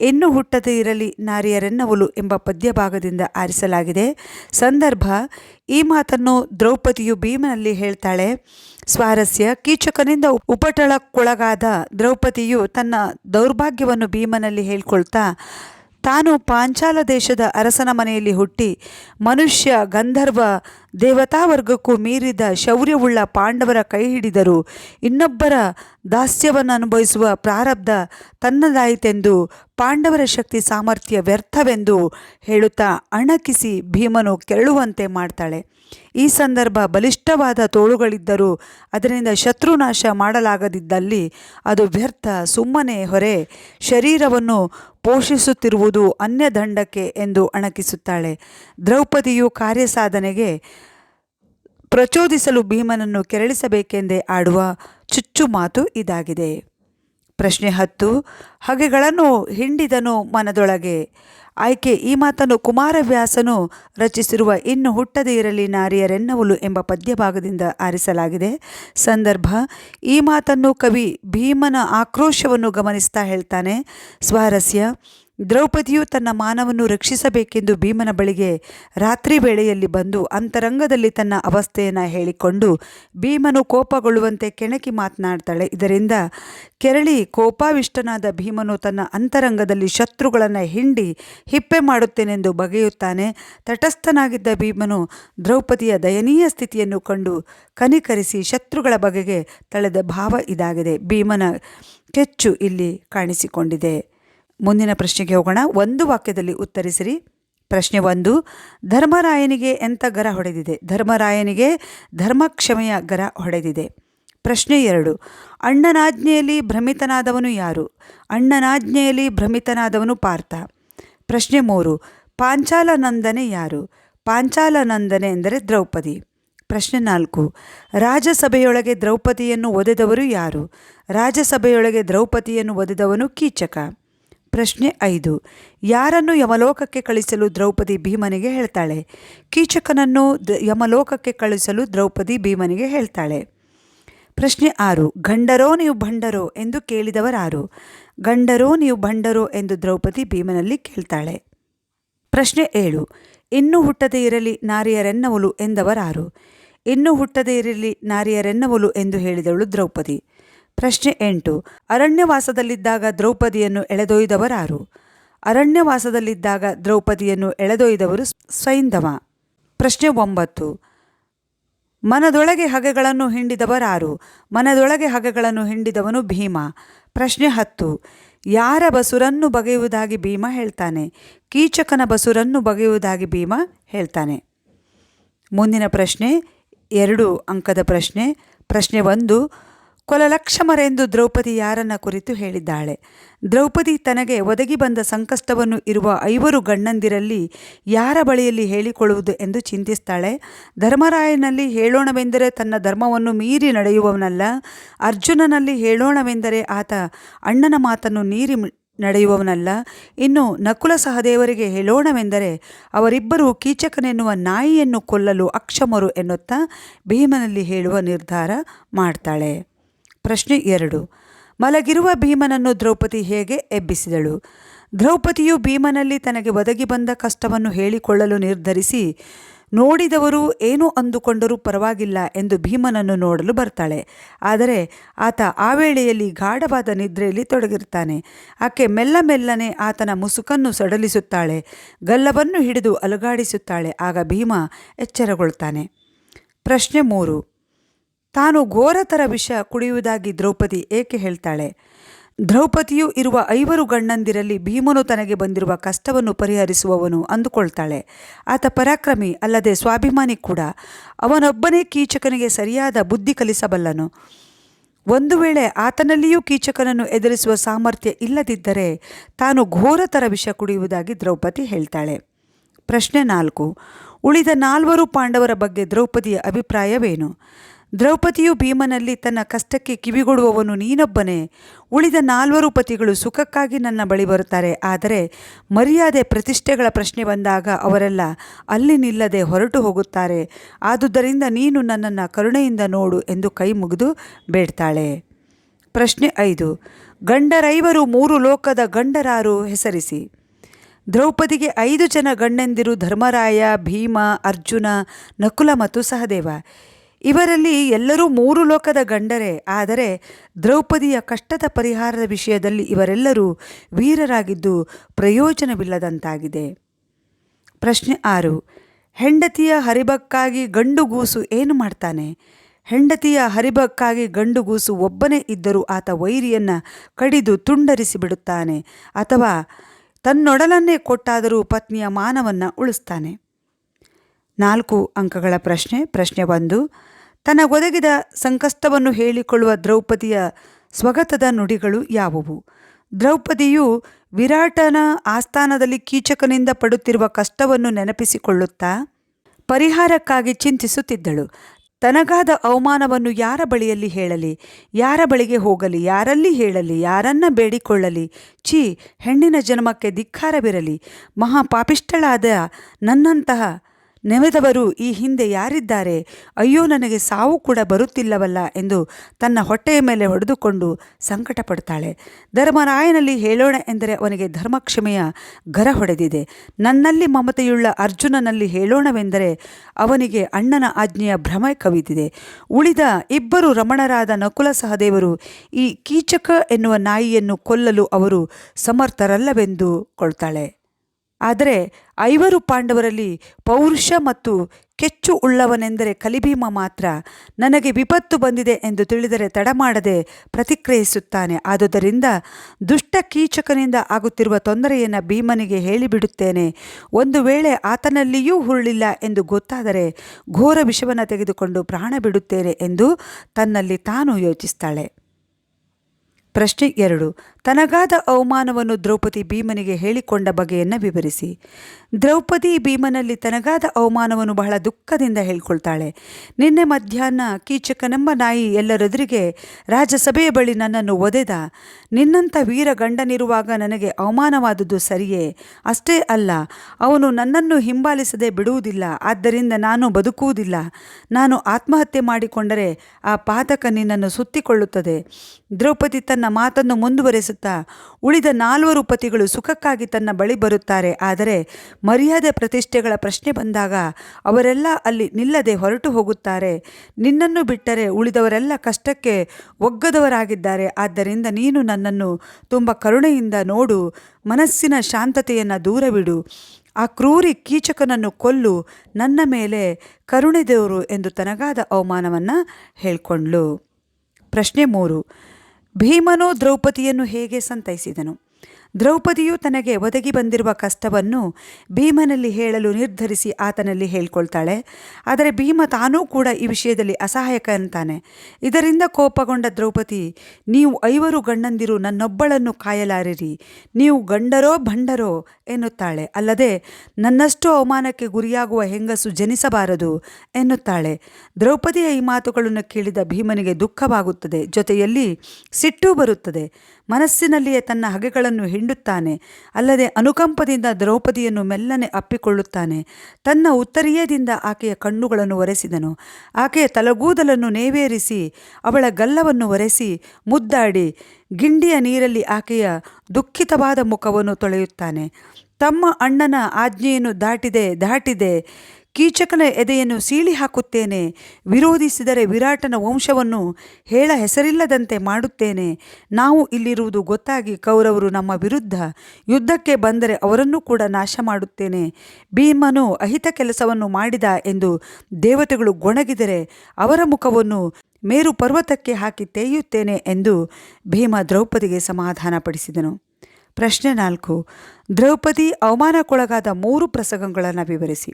ಎನ್ನು ಹುಟ್ಟದೇ ಇರಲಿ ನಾರಿಯರೆನ್ನವಲು ಎಂಬ ಪದ್ಯಭಾಗದಿಂದ ಆರಿಸಲಾಗಿದೆ. ಸಂದರ್ಭ, ಈ ಮಾತನ್ನು ದ್ರೌಪದಿಯು ಭೀಮನಲ್ಲಿ ಹೇಳ್ತಾಳೆ. ಸ್ವಾರಸ್ಯ, ಕೀಚಕನಿಂದ ಉಪಟಳಕ್ಕೊಳಗಾದ ದ್ರೌಪದಿಯು ತನ್ನ ದೌರ್ಭಾಗ್ಯವನ್ನು ಭೀಮನಲ್ಲಿ ಹೇಳ್ಕೊಳ್ತಾ, ತಾನು ಪಾಂಚಾಲ ದೇಶದ ಅರಸನ ಮನೆಯಲ್ಲಿ ಹುಟ್ಟಿ, ಮನುಷ್ಯ ಗಂಧರ್ವ ದೇವತಾವರ್ಗಕ್ಕೂ ಮೀರಿದ ಶೌರ್ಯವುಳ್ಳ ಪಾಂಡವರ ಕೈ ಹಿಡಿದರು ಇನ್ನೊಬ್ಬರ ದಾಸ್ಯವನ್ನು ಅನುಭವಿಸುವ ಪ್ರಾರಬ್ಧ ತನ್ನದಾಯಿತೆಂದು ಪಾಂಡವರ ಶಕ್ತಿ ಸಾಮರ್ಥ್ಯ ವ್ಯರ್ಥವೆಂದು ಹೇಳುತ್ತಾ ಅಣಕಿಸಿ ಭೀಮನು ಕೆರಳುವಂತೆ ಮಾಡ್ತಾಳೆ. ಈ ಸಂದರ್ಭ ಬಲಿಷ್ಠವಾದ ತೋಳುಗಳಿದ್ದರೂ ಅದರಿಂದ ಶತ್ರುನಾಶ ಮಾಡಲಾಗದಿದ್ದಲ್ಲಿ ಅದು ವ್ಯರ್ಥ ಸುಮ್ಮನೆ ಹೊರೆ ಶರೀರವನ್ನು ಪೋಷಿಸುತ್ತಿರುವುದು ಅನ್ಯದಂಡಕ್ಕೆ ಎಂದು ಅಣಕಿಸುತ್ತಾಳೆ. ದ್ರೌಪದಿಯು ಕಾರ್ಯಸಾಧನೆಗೆ ಪ್ರಚೋದಿಸಲು ಭೀಮನನ್ನು ಕೆರಳಿಸಬೇಕೆಂದೇ ಆಡುವ ಚುಚ್ಚು ಮಾತು ಇದಾಗಿದೆ. ಪ್ರಶ್ನೆ ಹತ್ತು, ಹಗೆಗಳನ್ನು ಹಿಂಡಿದನು ಮನದೊಳಗೆ. ಆಯ್ಕೆ, ಈ ಮಾತನ್ನು ಕುಮಾರವ್ಯಾಸನು ರಚಿಸಿರುವ ಇನ್ನು ಹುಟ್ಟದೇ ಇರಲಿ ನಾರಿಯರೆನ್ನವಲು ಎಂಬ ಪದ್ಯಭಾಗದಿಂದ ಆರಿಸಲಾಗಿದೆ. ಸಂದರ್ಭ, ಈ ಮಾತನ್ನು ಕವಿ ಭೀಮನ ಆಕ್ರೋಶವನ್ನು ಗಮನಿಸ್ತಾ ಹೇಳ್ತಾನೆ. ಸ್ವಾರಸ್ಯ ದ್ರೌಪದಿಯು ತನ್ನ ಮಾನವನ್ನು ರಕ್ಷಿಸಬೇಕೆಂದು ಭೀಮನ ಬಳಿಗೆ ರಾತ್ರಿ ವೇಳೆಯಲ್ಲಿ ಬಂದು ಅಂತರಂಗದಲ್ಲಿ ತನ್ನ ಅವಸ್ಥೆಯನ್ನು ಹೇಳಿಕೊಂಡು ಭೀಮನು ಕೋಪಗೊಳ್ಳುವಂತೆ ಕೆಣಕಿ ಮಾತನಾಡ್ತಾಳೆ. ಇದರಿಂದ ಕೆರಳಿ ಕೋಪಾವಿಷ್ಟನಾದ ಭೀಮನು ತನ್ನ ಅಂತರಂಗದಲ್ಲಿ ಶತ್ರುಗಳನ್ನು ಹಿಂಡಿ ಹಿಪ್ಪೆ ಮಾಡುತ್ತೇನೆಂದು ಬಗೆಯುತ್ತಾನೆ. ತಟಸ್ಥನಾಗಿದ್ದ ಭೀಮನು ದ್ರೌಪದಿಯ ದಯನೀಯ ಸ್ಥಿತಿಯನ್ನು ಕಂಡು ಕನಿಕರಿಸಿ ಶತ್ರುಗಳ ಬಗೆಗೆ ತಳೆದ ಭಾವ ಇದಾಗಿದೆ. ಭೀಮನ ಕೆಚ್ಚು ಇಲ್ಲಿ ಕಾಣಿಸಿಕೊಂಡಿದೆ. ಮುಂದಿನ ಪ್ರಶ್ನೆಗೆ ಹೋಗೋಣ. ಒಂದು ವಾಕ್ಯದಲ್ಲಿ ಉತ್ತರಿಸಿರಿ. ಪ್ರಶ್ನೆ ಒಂದು, ಧರ್ಮರಾಯನಿಗೆ ಎಂಥ ಗರ ಹೊಡೆದಿದೆ? ಧರ್ಮರಾಯನಿಗೆ ಧರ್ಮಕ್ಷಮೆಯ ಗರ ಹೊಡೆದಿದೆ. ಪ್ರಶ್ನೆ ಎರಡು, ಅಣ್ಣನಾಜ್ಞೆಯಲ್ಲಿ ಭ್ರಮಿತನಾದವನು ಯಾರು? ಅಣ್ಣನಾಜ್ಞೆಯಲ್ಲಿ ಭ್ರಮಿತನಾದವನು ಪಾರ್ಥ. ಪ್ರಶ್ನೆ ಮೂರು, ಪಾಂಚಾಲನಂದನೆ ಯಾರು? ಪಾಂಚಾಲನಂದನೆ ಎಂದರೆ ದ್ರೌಪದಿ. ಪ್ರಶ್ನೆ ನಾಲ್ಕು, ರಾಜಸಭೆಯೊಳಗೆ ದ್ರೌಪದಿಯನ್ನು ಒದೆದವರು ಯಾರು? ರಾಜಸಭೆಯೊಳಗೆ ದ್ರೌಪದಿಯನ್ನು ಒದೆದವನು ಕೀಚಕ. ಪ್ರಶ್ನೆ ಐದು. ಯಾರನ್ನು ಯಮಲೋಕಕ್ಕೆ ಕಳಿಸಲು ದ್ರೌಪದಿ ಭೀಮನಿಗೆ ಹೇಳ್ತಾಳೆ? ಕೀಚಕನನ್ನು ಯಮಲೋಕಕ್ಕೆ ಕಳಿಸಲು ದ್ರೌಪದಿ ಭೀಮನಿಗೆ ಹೇಳ್ತಾಳೆ. ಪ್ರಶ್ನೆ ಆರು. ಗಂಡರೋ ನೀವು ಭಂಡರೋ ಎಂದು ಕೇಳಿದವರಾರು? ಗಂಡರೋ ನೀವು ಭಂಡರೋ ಎಂದು ದ್ರೌಪದಿ ಭೀಮನಲ್ಲಿ ಕೇಳ್ತಾಳೆ. ಪ್ರಶ್ನೆ ಏಳು. ಇನ್ನೂ ಹುಟ್ಟದೇ ಇರಲಿ ನಾರಿಯರೆನ್ನವಲು ಎಂದವರಾರು? ಇನ್ನೂ ಹುಟ್ಟದೇ ಇರಲಿ ನಾರಿಯರೆನ್ನವಲು ಎಂದು ಹೇಳಿದವಳು ದ್ರೌಪದಿ. ಪ್ರಶ್ನೆ ಎಂಟು. ಅರಣ್ಯವಾಸದಲ್ಲಿದ್ದಾಗ ದ್ರೌಪದಿಯನ್ನು ಎಳೆದೊಯ್ದವರಾರು? ಅರಣ್ಯವಾಸದಲ್ಲಿದ್ದಾಗ ದ್ರೌಪದಿಯನ್ನು ಎಳೆದೊಯ್ದವರು ಸೈಂಧವ ಪ್ರಶ್ನೆ ಒಂಬತ್ತು. ಮನದೊಳಗೆ ಹಗೆಗಳನ್ನು ಹಿಂಡಿದವರಾರು? ಮನದೊಳಗೆ ಹಗೆಗಳನ್ನು ಹಿಂಡಿದವನು ಭೀಮ. ಪ್ರಶ್ನೆ ಹತ್ತು. ಯಾರ ಬಸುರನ್ನು ಬಗೆಯುವುದಾಗಿ ಭೀಮ ಹೇಳ್ತಾನೆ? ಕೀಚಕನ ಬಸುರನ್ನು ಬಗೆಯುವುದಾಗಿ ಭೀಮ ಹೇಳ್ತಾನೆ. ಮುಂದಿನ ಪ್ರಶ್ನೆ, ಎರಡು ಅಂಕದ ಪ್ರಶ್ನೆ. ಪ್ರಶ್ನೆ ಒಂದು. ಕೊಲಲಕ್ಷಮರೆಂದು ದ್ರೌಪದಿ ಯಾರನ್ನ ಕುರಿತು ಹೇಳಿದ್ದಾಳೆ. ದ್ರೌಪದಿ ತನಗೆ ಒದಗಿ ಬಂದ ಸಂಕಷ್ಟವನ್ನು ಇರುವ ಐವರು ಗಣ್ಣಂದಿರಲ್ಲಿ ಯಾರ ಬಳಿಯಲ್ಲಿ ಹೇಳಿಕೊಳ್ಳುವುದು ಎಂದು ಚಿಂತಿಸ್ತಾಳೆ. ಧರ್ಮರಾಯನಲ್ಲಿ ಹೇಳೋಣವೆಂದರೆ ತನ್ನ ಧರ್ಮವನ್ನು ಮೀರಿ ನಡೆಯುವವನಲ್ಲ. ಅರ್ಜುನನಲ್ಲಿ ಹೇಳೋಣವೆಂದರೆ ಆತ ಅಣ್ಣನ ಮಾತನ್ನು ನೀರಿ ನಡೆಯುವವನಲ್ಲ. ಇನ್ನು ನಕುಲ ಸಹದೇವರಿಗೆ ಹೇಳೋಣವೆಂದರೆ ಅವರಿಬ್ಬರು ಕೀಚಕನೆನ್ನುವ ನಾಯಿಯನ್ನು ಕೊಲ್ಲಲು ಅಕ್ಷಮರು ಎನ್ನುತ್ತಾ ಭೀಮನಲ್ಲಿ ಹೇಳುವ ನಿರ್ಧಾರ ಮಾಡ್ತಾಳೆ. ಪ್ರಶ್ನೆ ಎರಡು. ಮಲಗಿರುವ ಭೀಮನನ್ನು ದ್ರೌಪದಿ ಹೇಗೆ ಎಬ್ಬಿಸಿದಳು? ದ್ರೌಪದಿಯು ಭೀಮನಲ್ಲಿ ತನಗೆ ಒದಗಿ ಬಂದ ಕಷ್ಟವನ್ನು ಹೇಳಿಕೊಳ್ಳಲು ನಿರ್ಧರಿಸಿ, ನೋಡಿದವರು ಏನು ಅಂದುಕೊಂಡರೂ ಪರವಾಗಿಲ್ಲ ಎಂದು ಭೀಮನನ್ನು ನೋಡಲು ಬರ್ತಾಳೆ. ಆದರೆ ಆತ ಆ ವೇಳೆಯಲ್ಲಿ ಗಾಢವಾದ ನಿದ್ರೆಯಲ್ಲಿ ತೊಡಗಿರ್ತಾನೆ. ಆಕೆ ಮೆಲ್ಲ ಮೆಲ್ಲನೆ ಆತನ ಮುಸುಕನ್ನು ಸಡಲಿಸುತ್ತಾಳೆ, ಗಲ್ಲವನ್ನು ಹಿಡಿದು ಅಲುಗಾಡಿಸುತ್ತಾಳೆ. ಆಗ ಭೀಮ ಎಚ್ಚರಗೊಳ್ತಾನೆ. ಪ್ರಶ್ನೆ ಮೂರು. ತಾನು ಘೋರತರ ವಿಷ ಕುಡಿಯುವುದಾಗಿ ದ್ರೌಪದಿ ಏಕೆ ಹೇಳ್ತಾಳೆ? ದ್ರೌಪದಿಯು ಇರುವ ಐವರು ಗಂಡಂದಿರಲ್ಲಿ ಭೀಮನು ತನಗೆ ಬಂದಿರುವ ಕಷ್ಟವನ್ನು ಪರಿಹರಿಸುವವನು ಅಂದುಕೊಳ್ತಾಳೆ. ಆತ ಪರಾಕ್ರಮಿ ಅಲ್ಲದೆ ಸ್ವಾಭಿಮಾನಿ ಕೂಡ. ಅವನೊಬ್ಬನೇ ಕೀಚಕನಿಗೆ ಸರಿಯಾದ ಬುದ್ಧಿ ಕಲಿಸಬಲ್ಲನು. ಒಂದು ವೇಳೆ ಆತನಲ್ಲಿಯೂ ಕೀಚಕನನ್ನು ಎದುರಿಸುವ ಸಾಮರ್ಥ್ಯ ಇಲ್ಲದಿದ್ದರೆ ತಾನು ಘೋರತರ ವಿಷ ಕುಡಿಯುವುದಾಗಿ ದ್ರೌಪದಿ ಹೇಳ್ತಾಳೆ. ಪ್ರಶ್ನೆ ನಾಲ್ಕು. ಉಳಿದ ನಾಲ್ವರು ಪಾಂಡವರ ಬಗ್ಗೆ ದ್ರೌಪದಿಯ ಅಭಿಪ್ರಾಯವೇನು? ದ್ರೌಪದಿಯು ಭೀಮನಲ್ಲಿ ತನ್ನ ಕಷ್ಟಕ್ಕೆ ಕಿವಿಗೊಡುವವನು ನೀನೊಬ್ಬನೇ. ಉಳಿದ ನಾಲ್ವರು ಪತಿಗಳು ಸುಖಕ್ಕಾಗಿ ನನ್ನ ಬಳಿ ಬರುತ್ತಾರೆ. ಆದರೆ ಮರ್ಯಾದೆ ಪ್ರತಿಷ್ಠೆಗಳ ಪ್ರಶ್ನೆ ಬಂದಾಗ ಅವರೆಲ್ಲ ಅಲ್ಲಿ ನಿಲ್ಲದೆ ಹೊರಟು ಹೋಗುತ್ತಾರೆ. ಆದುದರಿಂದ ನೀನು ನನ್ನನ್ನು ಕರುಣೆಯಿಂದ ನೋಡು ಎಂದು ಕೈ ಮುಗಿದು ಬೇಡ್ತಾಳೆ. ಪ್ರಶ್ನೆ ಐದು. ಗಂಡರೈವರು ಮೂರು ಲೋಕದ ಗಂಡರಾರು ಹೆಸರಿಸಿ. ದ್ರೌಪದಿಗೆ ಐದು ಜನ ಗಂಡೆಂದಿರು ಧರ್ಮರಾಯ, ಭೀಮ, ಅರ್ಜುನ, ನಕುಲ ಮತ್ತು ಸಹದೇವ. ಇವರಲ್ಲಿ ಎಲ್ಲರೂ ಮೂರು ಲೋಕದ ಗಂಡರೇ, ಆದರೆ ದ್ರೌಪದಿಯ ಕಷ್ಟದ ಪರಿಹಾರದ ವಿಷಯದಲ್ಲಿ ಇವರೆಲ್ಲರೂ ವೀರರಾಗಿದ್ದು ಪ್ರಯೋಜನವಿಲ್ಲದಂತಾಗಿದೆ. ಪ್ರಶ್ನೆ ಆರು, ಹೆಂಡತಿಯ ಹರಿಬಕ್ಕಾಗಿ ಗಂಡುಗೂಸು ಏನು ಮಾಡ್ತಾನೆ? ಹೆಂಡತಿಯ ಹರಿಬಕ್ಕಾಗಿ ಗಂಡುಗೂಸು ಒಬ್ಬನೇ ಇದ್ದರೂ ಆತ ವೈರಿಯನ್ನು ಕಡಿದು ತುಂಡರಿಸಿ ಬಿಡುತ್ತಾನೆ, ಅಥವಾ ತನ್ನೊಡಲನ್ನೇ ಕೊಟ್ಟಾದರೂ ಪತ್ನಿಯ ಮಾನವನ್ನು ಉಳಿಸ್ತಾನೆ? ನಾಲ್ಕು ಅಂಕಗಳ ಪ್ರಶ್ನೆ ಪ್ರಶ್ನೆ ಒಂದು ತನಗೊದಗಿದ ಸಂಕಷ್ಟವನ್ನು ಹೇಳಿಕೊಳ್ಳುವ ದ್ರೌಪದಿಯ ಸ್ವಗತದ ನುಡಿಗಳು ಯಾವುವು? ದ್ರೌಪದಿಯು ವಿರಾಟನ ಆಸ್ಥಾನದಲ್ಲಿ ಕೀಚಕನಿಂದ ಪಡುತ್ತಿರುವ ಕಷ್ಟವನ್ನು ನೆನಪಿಸಿಕೊಳ್ಳುತ್ತಾ ಪರಿಹಾರಕ್ಕಾಗಿ ಚಿಂತಿಸುತ್ತಿದ್ದಳು. ತನಗಾದ ಅವಮಾನವನ್ನು ಯಾರ ಬಳಿಯಲ್ಲಿ ಹೇಳಲಿ? ಯಾರ ಬಳಿಗೆ ಹೋಗಲಿ? ಯಾರಲ್ಲಿ ಹೇಳಲಿ? ಯಾರನ್ನ ಬೇಡಿಕೊಳ್ಳಲಿ? ಛೀ, ಹೆಣ್ಣಿನ ಜನ್ಮಕ್ಕೆ ಧಿಕ್ಕಾರವಿರಲಿ. ಮಹಾಪಾಪಿಷ್ಟಳಾದ ನನ್ನಂತಹ ನೆನೆದವರು ಈ ಹಿಂದೆ ಯಾರಿದ್ದಾರೆ? ಅಯ್ಯೋ, ನನಗೆ ಸಾವು ಕೂಡ ಬರುತ್ತಿಲ್ಲವಲ್ಲ ಎಂದು ತನ್ನ ಹೊಟ್ಟೆಯ ಮೇಲೆ ಹೊಡೆದುಕೊಂಡು ಸಂಕಟ ಪಡ್ತಾಳೆ ಧರ್ಮರಾಯನಲ್ಲಿ ಹೇಳೋಣ ಎಂದರೆ ಅವನಿಗೆ ಧರ್ಮಕ್ಷಮೆಯ ಗರ ಹೊಡೆದಿದೆ. ನನ್ನಲ್ಲಿ ಮಮತೆಯುಳ್ಳ ಅರ್ಜುನನಲ್ಲಿ ಹೇಳೋಣವೆಂದರೆ ಅವನಿಗೆ ಅಣ್ಣನ ಆಜ್ಞೆಯ ಭ್ರಮ ಕವಿದಿದೆ. ಉಳಿದ ಇಬ್ಬರು ರಮಣರಾದ ನಕುಲ ಸಹದೇವರು ಈ ಕೀಚಕ ಎನ್ನುವ ನಾಯಿಯನ್ನು ಕೊಲ್ಲಲು ಅವರು ಸಮರ್ಥರಲ್ಲವೆಂದು ಕೊಳ್ತಾಳೆ ಆದರೆ ಐವರು ಪಾಂಡವರಲ್ಲಿ ಪೌರುಷ ಮತ್ತು ಕೆಚ್ಚು ಉಳ್ಳವನೆಂದರೆ ಕಲಿಭೀಮ ಮಾತ್ರ. ನನಗೆ ವಿಪತ್ತು ಬಂದಿದೆ ಎಂದು ತಿಳಿದರೆ ತಡಮಾಡದೆ ಪ್ರತಿಕ್ರಿಯಿಸುತ್ತಾನೆ. ಆದುದರಿಂದ ದುಷ್ಟ ಕೀಚಕನಿಂದ ಆಗುತ್ತಿರುವ ತೊಂದರೆಯನ್ನು ಭೀಮನಿಗೆ ಹೇಳಿಬಿಡುತ್ತೇನೆ. ಒಂದು ವೇಳೆ ಆತನಲ್ಲಿಯೂ ಹುರುಳಿಲ್ಲ ಎಂದು ಗೊತ್ತಾದರೆ ಘೋರ ವಿಷವನ್ನು ತೆಗೆದುಕೊಂಡು ಪ್ರಾಣ ಬಿಡುತ್ತೇನೆ ಎಂದು ತನ್ನಲ್ಲಿ ತಾನು ಯೋಚಿಸ್ತಾಳೆ. ಪ್ರಶ್ನೆ ಎರಡು. ತನಗಾದ ಅವಮಾನವನ್ನು ದ್ರೌಪದಿ ಭೀಮನಿಗೆ ಹೇಳಿಕೊಂಡ ಬಗೆಯನ್ನು ವಿವರಿಸಿ. ದ್ರೌಪದಿ ಭೀಮನಲ್ಲಿ ತನಗಾದ ಅವಮಾನವನ್ನು ಬಹಳ ದುಃಖದಿಂದ ಹೇಳಿಕೊಳ್ತಾಳೆ. ನಿನ್ನೆ ಮಧ್ಯಾಹ್ನ ಕೀಚಕನೆಂಬ ನಾಯಿ ಎಲ್ಲರೆದುರಿಗೆ ರಾಜಸಭೆಯ ಬಳಿ ನನ್ನನ್ನು ಒದೆದ. ನಿನ್ನಂಥ ವೀರ ಗಂಡನಿರುವಾಗ ನನಗೆ ಅವಮಾನವಾದುದು ಸರಿಯೇ? ಅಷ್ಟೇ ಅಲ್ಲ, ಅವನು ನನ್ನನ್ನು ಹಿಂಬಾಲಿಸದೆ ಬಿಡುವುದಿಲ್ಲ, ಆದ್ದರಿಂದ ನಾನು ಬದುಕುವುದಿಲ್ಲ. ನಾನು ಆತ್ಮಹತ್ಯೆ ಮಾಡಿಕೊಂಡರೆ ಆ ಪಾತಕ ನಿನ್ನನ್ನು ಸುತ್ತಿಕೊಳ್ಳುತ್ತದೆ. ದ್ರೌಪದಿ ತನ್ನ ಮಾತನ್ನು ಮುಂದುವರೆಸುತ್ತಾ ಉಳಿದ ನಾಲ್ವರು ಪತಿಗಳು ಸುಖಕ್ಕಾಗಿ ತನ್ನ ಬಳಿ ಬರುತ್ತಾರೆ. ಆದರೆ ಮರ್ಯಾದೆ ಪ್ರತಿಷ್ಠೆಗಳ ಪ್ರಶ್ನೆ ಬಂದಾಗ ಅವರೆಲ್ಲ ಅಲ್ಲಿ ನಿಲ್ಲದೆ ಹೊರಟು ಹೋಗುತ್ತಾರೆ. ನಿನ್ನನ್ನು ಬಿಟ್ಟರೆ ಉಳಿದವರೆಲ್ಲ ಕಷ್ಟಕ್ಕೆ ಒಗ್ಗದವರಾಗಿದ್ದಾರೆ. ಆದ್ದರಿಂದ ನೀನು ನನ್ನನ್ನು ತುಂಬ ಕರುಣೆಯಿಂದ ನೋಡು, ಮನಸ್ಸಿನ ಶಾಂತತೆಯನ್ನು ದೂರವಿಡು. ಆ ಕ್ರೂರಿ ಕೀಚಕನನ್ನು ಕೊಲ್ಲು, ನನ್ನ ಮೇಲೆ ಕರುಣೆ ದೇವರು ಎಂದು ತನಗಾದ ಅವಮಾನವನ್ನು ಹೇಳ್ಕೊಂಡ್ಳು ಪ್ರಶ್ನೆ ಮೂರು. ಭೀಮನು ದ್ರೌಪದಿಯನ್ನು ಹೇಗೆ ಸಂತೈಸಿದನು? ದ್ರೌಪದಿಯು ತನಗೆ ಒದಗಿ ಬಂದಿರುವ ಕಷ್ಟವನ್ನು ಭೀಮನಲ್ಲಿ ಹೇಳಲು ನಿರ್ಧರಿಸಿ ಆತನಲ್ಲಿ ಹೇಳ್ಕೊಳ್ತಾಳೆ. ಆದರೆ ಭೀಮ ತಾನೂ ಕೂಡ ಈ ವಿಷಯದಲ್ಲಿ ಅಸಹಾಯಕ ಅಂತಾನೆ. ಇದರಿಂದ ಕೋಪಗೊಂಡ ದ್ರೌಪದಿ, ನೀವು ಐವರು ಗಂಡಂದಿರು ನನ್ನೊಬ್ಬಳನ್ನು ಕಾಯಲಾರಿರಿ. ನೀವು ಗಂಡರೋ ಭಂಡರೋ ಎನ್ನುತ್ತಾಳೆ. ಅಲ್ಲದೆ ನನ್ನಷ್ಟು ಅವಮಾನಕ್ಕೆ ಗುರಿಯಾಗುವ ಹೆಂಗಸು ಜನಿಸಬಾರದು ಎನ್ನುತ್ತಾಳೆ. ದ್ರೌಪದಿಯ ಈ ಮಾತುಗಳನ್ನು ಕೇಳಿದ ಭೀಮನಿಗೆ ದುಃಖವಾಗುತ್ತದೆ. ಜೊತೆಯಲ್ಲಿ ಸಿಟ್ಟು ಬರುತ್ತದೆ. ಮನಸ್ಸಿನಲ್ಲಿಯೇ ತನ್ನ ಹಗೆಗಳನ್ನು ಹಿಂಡುತ್ತಾನೆ, ಅಲ್ಲದೆ ಅನುಕಂಪದಿಂದ ದ್ರೌಪದಿಯನ್ನು ಮೆಲ್ಲನೆ ಅಪ್ಪಿಕೊಳ್ಳುತ್ತಾನೆ. ತನ್ನ ಉತ್ತರೀಯದಿಂದ ಆಕೆಯ ಕಣ್ಣುಗಳನ್ನು ಒರೆಸಿದನು. ಆಕೆಯ ತಲಗೂದಲನ್ನು ನೇವೇರಿಸಿ, ಅವಳ ಗಲ್ಲವನ್ನು ಒರೆಸಿ ಮುದ್ದಾಡಿ, ಗಿಂಡಿಯ ನೀರಲ್ಲಿ ಆಕೆಯ ದುಃಖಿತವಾದ ಮುಖವನ್ನು ತೊಳೆಯುತ್ತಾನೆ. ತಮ್ಮ ಅಣ್ಣನ ಆಜ್ಞೆಯನ್ನು ದಾಟಿದೆ ದಾಟಿದೆ. ಕೀಚಕನ ಎದೆಯನ್ನು ಸೀಳಿ ಹಾಕುತ್ತೇನೆ. ವಿರೋಧಿಸಿದರೆ ವಿರಾಟನ ವಂಶವನ್ನು ಹೇಳ ಹೆಸರಿಲ್ಲದಂತೆ ಮಾಡುತ್ತೇನೆ. ನಾವು ಇಲ್ಲಿರುವುದು ಗೊತ್ತಾಗಿ ಕೌರವರು ನಮ್ಮ ವಿರುದ್ಧ ಯುದ್ಧಕ್ಕೆ ಬಂದರೆ ಅವರನ್ನು ಕೂಡ ನಾಶ ಮಾಡುತ್ತೇನೆ. ಭೀಮನು ಅಹಿತ ಕೆಲಸವನ್ನು ಮಾಡಿದ ಎಂದು ದೇವತೆಗಳು ಗೊಣಗಿದರೆ ಅವರ ಮುಖವನ್ನು ಮೇರು ಪರ್ವತಕ್ಕೆ ಹಾಕಿ ತೇಯುತ್ತೇನೆ ಎಂದು ಭೀಮ ದ್ರೌಪದಿಗೆ ಸಮಾಧಾನಪಡಿಸಿದನು ಪ್ರಶ್ನೆ ನಾಲ್ಕು. ದ್ರೌಪದಿ ಅವಮಾನಕ್ಕೊಳಗಾದ ಮೂರು ಪ್ರಸಂಗಗಳನ್ನು ವಿವರಿಸಿ.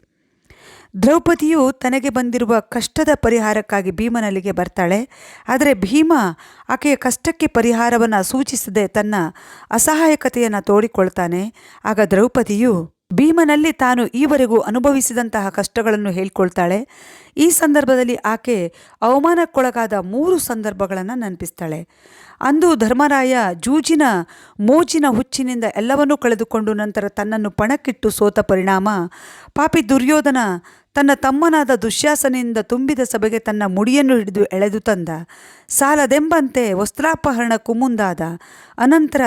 ದ್ರೌಪದಿಯು ತನಗೆ ಬಂದಿರುವ ಕಷ್ಟದ ಪರಿಹಾರಕ್ಕಾಗಿ ಭೀಮನಲ್ಲಿಗೆ ಬರ್ತಾಳೆ. ಆದರೆ ಭೀಮ ಆಕೆಯ ಕಷ್ಟಕ್ಕೆ ಪರಿಹಾರವನ್ನು ಸೂಚಿಸದೆ ತನ್ನ ಅಸಹಾಯಕತೆಯನ್ನು ತೋಡಿಕೊಳ್ತಾನೆ. ಆಗ ದ್ರೌಪದಿಯು ಭೀಮನಲ್ಲಿ ತಾನು ಈವರೆಗೂ ಅನುಭವಿಸಿದಂತಹ ಕಷ್ಟಗಳನ್ನು ಹೇಳ್ಕೊಳ್ತಾಳೆ. ಈ ಸಂದರ್ಭದಲ್ಲಿ ಆಕೆ ಅವಮಾನಕ್ಕೊಳಗಾದ ಮೂರು ಸಂದರ್ಭಗಳನ್ನು ನೆನಪಿಸ್ತಾಳೆ. ಅಂದು ಧರ್ಮರಾಯ ಜೂಜಿನ ಮೋಜಿನ ಹುಚ್ಚಿನಿಂದ ಎಲ್ಲವನ್ನೂ ಕಳೆದುಕೊಂಡು ನಂತರ ತನ್ನನ್ನು ಪಣಕ್ಕಿಟ್ಟು ಸೋತ ಪರಿಣಾಮ ಪಾಪಿ ದುರ್ಯೋಧನ ತನ್ನ ತಮ್ಮನಾದ ದುಶ್ಯಾಸನೆಯಿಂದ ತುಂಬಿದ ಸಭೆಗೆ ತನ್ನ ಮುಡಿಯನ್ನು ಹಿಡಿದು ಎಳೆದು ತಂದ. ಸಾಲದೆಂಬಂತೆ ವಸ್ತ್ರಾಪಹರಣಕ್ಕೂ ಮುಂದಾದ. ಅನಂತರ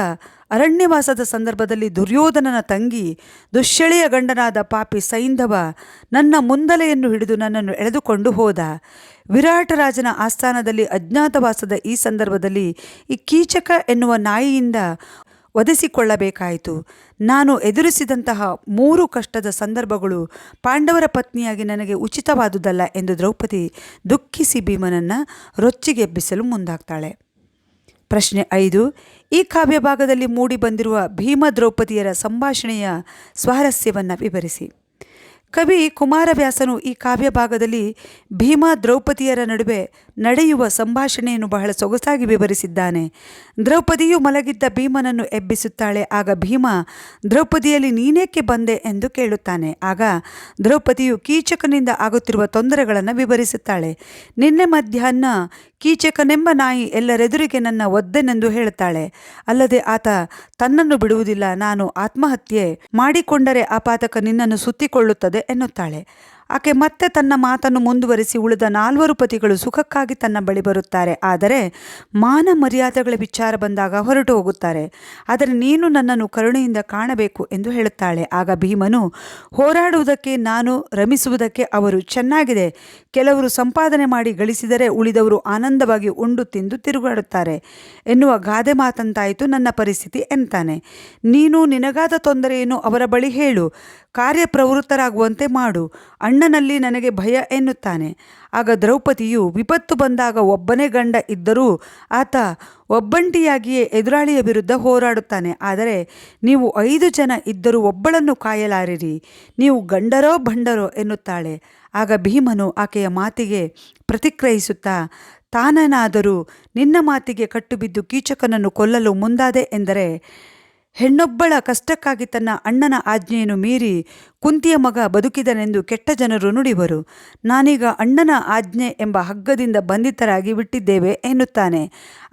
ಅರಣ್ಯವಾಸದ ಸಂದರ್ಭದಲ್ಲಿ ದುರ್ಯೋಧನನ ತಂಗಿ ದುಶ್ಯಳೆಯ ಗಂಡನಾದ ಪಾಪಿ ಸೈಂಧವ ನನ್ನ ಮುಂದಲೆಯನ್ನು ಹಿಡಿದು ನನ್ನನ್ನು ಎಳೆದುಕೊಂಡು ಹೋದ. ವಿರಾಟರಾಜನ ಆಸ್ಥಾನದಲ್ಲಿ ಅಜ್ಞಾತವಾಸದ ಈ ಸಂದರ್ಭದಲ್ಲಿ ಈ ಕೀಚಕ ಎನ್ನುವ ನಾಯಿಯಿಂದ ಒದೆಸಿಕೊಳ್ಳಬೇಕಾಯಿತು. ನಾನು ಎದುರಿಸಿದಂತಹ ಮೂರು ಕಷ್ಟದ ಸಂದರ್ಭಗಳು ಪಾಂಡವರ ಪತ್ನಿಯಾಗಿ ನನಗೆ ಉಚಿತವಾದುದಲ್ಲ ಎಂದು ದ್ರೌಪದಿ ದುಃಖಿಸಿ ಭೀಮನನ್ನು ರೊಚ್ಚಿಗೆಬ್ಬಿಸಲು ಮುಂದಾಗ್ತಾಳೆ. ಪ್ರಶ್ನೆ ಐದು, ಈ ಕಾವ್ಯ ಭಾಗದಲ್ಲಿ ಮೂಡಿ ಬಂದಿರುವ ಭೀಮ ದ್ರೌಪದಿಯರ ಸಂಭಾಷಣೆಯ ಸ್ವಾರಸ್ಯವನ್ನು ವಿವರಿಸಿ. ಕವಿ ಕುಮಾರವ್ಯಾಸನು ಈ ಕಾವ್ಯ ಭಾಗದಲ್ಲಿ ಭೀಮ ದ್ರೌಪದಿಯರ ನಡುವೆ ನಡೆಯುವ ಸಂಭಾಷಣೆಯನ್ನು ಬಹಳ ಸೊಗಸಾಗಿ ವಿವರಿಸಿದ್ದಾನೆ. ದ್ರೌಪದಿಯು ಮಲಗಿದ್ದ ಭೀಮನನ್ನು ಎಬ್ಬಿಸುತ್ತಾಳೆ, ಆಗ ಭೀಮ, ದ್ರೌಪದಿಯಲ್ಲಿ ನೀನೇಕೆ ಬಂದೆ? ಎಂದು ಕೇಳುತ್ತಾನೆ. ಆಗ ದ್ರೌಪದಿಯು ಕೀಚಕನಿಂದ ಆಗುತ್ತಿರುವ ತೊಂದರೆಗಳನ್ನು ವಿವರಿಸುತ್ತಾಳೆ. ನಿನ್ನೆ ಮಧ್ಯಾಹ್ನ ಕೀಚಕನೆಂಬ ನಾಯಿ ಎಲ್ಲರೆದುರಿಗೆ ನನ್ನ ಒದ್ದೆನೆಂದು ಹೇಳುತ್ತಾಳೆ. ಅಲ್ಲದೆ ಆತ, ತನ್ನನ್ನು ಬಿಡುವುದಿಲ್ಲ, ನಾನು ಆತ್ಮಹತ್ಯೆ ಮಾಡಿಕೊಂಡರೆ ಆ ಪಾತಕ ನಿನ್ನನ್ನು ಸುತ್ತಿಕೊಳ್ಳುತ್ತದೆ ಎನ್ನುತ್ತಾಳೆ. ಆಕೆ ಮತ್ತೆ ತನ್ನ ಮಾತನ್ನು ಮುಂದುವರಿಸಿ ಉಳಿದ ನಾಲ್ವರು ಪತಿಗಳು ಸುಖಕ್ಕಾಗಿ ತನ್ನ ಬಳಿ ಬರುತ್ತಾರೆ. ಆದರೆ ಮಾನ ಮರ್ಯಾದೆಗಳ ವಿಚಾರ ಬಂದಾಗ ಹೊರಟು ಹೋಗುತ್ತಾರೆ. ಆದರೆ ನೀನು ನನ್ನನ್ನು ಕರುಣೆಯಿಂದ ಕಾಣಬೇಕು ಎಂದು ಹೇಳುತ್ತಾಳೆ. ಆಗ ಭೀಮನು, ಹೋರಾಡುವುದಕ್ಕೆ ನಾನು ರಮಿಸುವುದಕ್ಕೆ ಅವರು ಚೆನ್ನಾಗಿದೆ. ಕೆಲವರು ಸಂಪಾದನೆ ಮಾಡಿ ಗಳಿಸಿದರೆ ಉಳಿದವರು ಆನಂದವಾಗಿ ಉಂಡು ತಿಂದು ತಿರುಗಾಡುತ್ತಾರೆ. ಎನ್ನುವ ಗಾದೆ ಮಾತಂತಾಯಿತು. ನನ್ನ ಪರಿಸ್ಥಿತಿ ಎಂತಾನೆ? ನೀನು ನಿನಗಾದ ತೊಂದರೆಯನ್ನು ಅವರ ಬಳಿ ಹೇಳು. ಕಾರ್ಯಪ್ರವೃತ್ತರಾಗುವಂತೆ ಮಾಡು. ಅಣ್ಣನಲ್ಲಿ ನನಗೆ ಭಯ ಎನ್ನುತ್ತಾನೆ. ಆಗ ದ್ರೌಪದಿಯು ವಿಪತ್ತು ಬಂದಾಗ ಒಬ್ಬನೇ ಗಂಡ ಇದ್ದರೂ ಆತ ಒಬ್ಬಂಟಿಯಾಗಿಯೇ ಎದುರಾಳಿಯ ವಿರುದ್ಧ ಹೋರಾಡುತ್ತಾನೆ. ಆದರೆ ನೀವು ಐದು ಜನ ಇದ್ದರೂ ಒಬ್ಬಳನ್ನು ಕಾಯಲಾರಿರಿ. ನೀವು ಗಂಡರೋ ಭಂಡರೋ ಎನ್ನುತ್ತಾಳೆ. ಆಗ ಭೀಮನು ಆಕೆಯ ಮಾತಿಗೆ ಪ್ರತಿಕ್ರಿಯಿಸುತ್ತಾ, ತಾನನಾದರೂ ನಿನ್ನ ಮಾತಿಗೆ ಕಟ್ಟುಬಿದ್ದು ಕೀಚಕನನ್ನು ಕೊಲ್ಲಲು ಮುಂದಾದೆ ಎಂದರೆ ಹೆಣ್ಣೊಬ್ಬಳ ಕಷ್ಟಕ್ಕಾಗಿ ತನ್ನ ಅಣ್ಣನ ಆಜ್ಞೆಯನ್ನು ಮೀರಿ ಕುಂತಿಯ ಮಗ ಬದುಕಿದನೆಂದು ಕೆಟ್ಟ ಜನರು ನುಡಿವರು ನಾನೀಗ ಅಣ್ಣನ ಆಜ್ಞೆ ಎಂಬ ಹಗ್ಗದಿಂದ ಬಂಧಿತರಾಗಿ ಬಿಟ್ಟಿದ್ದೇವೆ ಎನ್ನುತ್ತಾನೆ.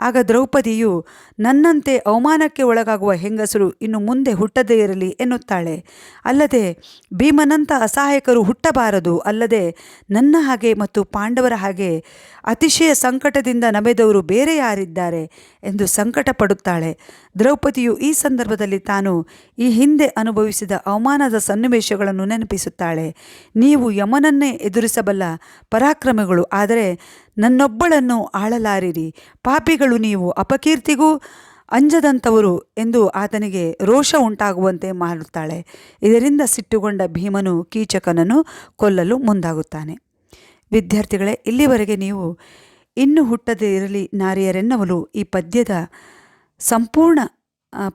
ಆಗ ದ್ರೌಪದಿಯು, ನನ್ನಂತೆ ಅವಮಾನಕ್ಕೆ ಒಳಗಾಗುವ ಹೆಂಗಸರು ಇನ್ನು ಮುಂದೆ ಹುಟ್ಟದೇ ಇರಲಿ ಎನ್ನುತ್ತಾಳೆ. ಅಲ್ಲದೆ ಭೀಮನಂಥ ಅಸಹಾಯಕರು ಹುಟ್ಟಬಾರದು. ಅಲ್ಲದೆ, ನನ್ನ ಹಾಗೆ ಮತ್ತು ಪಾಂಡವರ ಹಾಗೆ ಅತಿಶಯ ಸಂಕಟದಿಂದ ನಮೆದವರು ಬೇರೆ ಯಾರಿದ್ದಾರೆ ಎಂದು ಸಂಕಟ ಪಡುತ್ತಾಳೆ ದ್ರೌಪದಿಯು ಈ ಸಂದರ್ಭದಲ್ಲಿ ತಾನು ಈ ಹಿಂದೆ ಅನುಭವಿಸಿದ ಅವಮಾನದ ಸನ್ನಿವೇಶಗಳನ್ನು ನೆನಪಿಸುತ್ತಾಳೆ. ನೀವು ಯಮನನ್ನೇ ಎದುರಿಸಬಲ್ಲ ಪರಾಕ್ರಮಗಳು, ಆದರೆ ನನ್ನೊಬ್ಬಳನ್ನು ಆಳಲಾರಿರಿ. ಪಾಪಿಗಳು ನೀವು ಅಪಕೀರ್ತಿಗೂ ಅಂಜದಂಥವರು ಎಂದು ಆತನಿಗೆ ರೋಷ ಉಂಟಾಗುವಂತೆ ಮಾಡುತ್ತಾಳೆ. ಇದರಿಂದ ಸಿಟ್ಟುಗೊಂಡ ಭೀಮನು ಕೀಚಕನನ್ನು ಕೊಲ್ಲಲು ಮುಂದಾಗುತ್ತಾನೆ. ವಿದ್ಯಾರ್ಥಿಗಳೇ, ಇಲ್ಲಿವರೆಗೆ ನೀವು ಇನ್ನು ಹುಟ್ಟದೇ ಇರಲಿ ನಾರಿಯರೆನ್ನವಲು ಈ ಪದ್ಯದ ಸಂಪೂರ್ಣ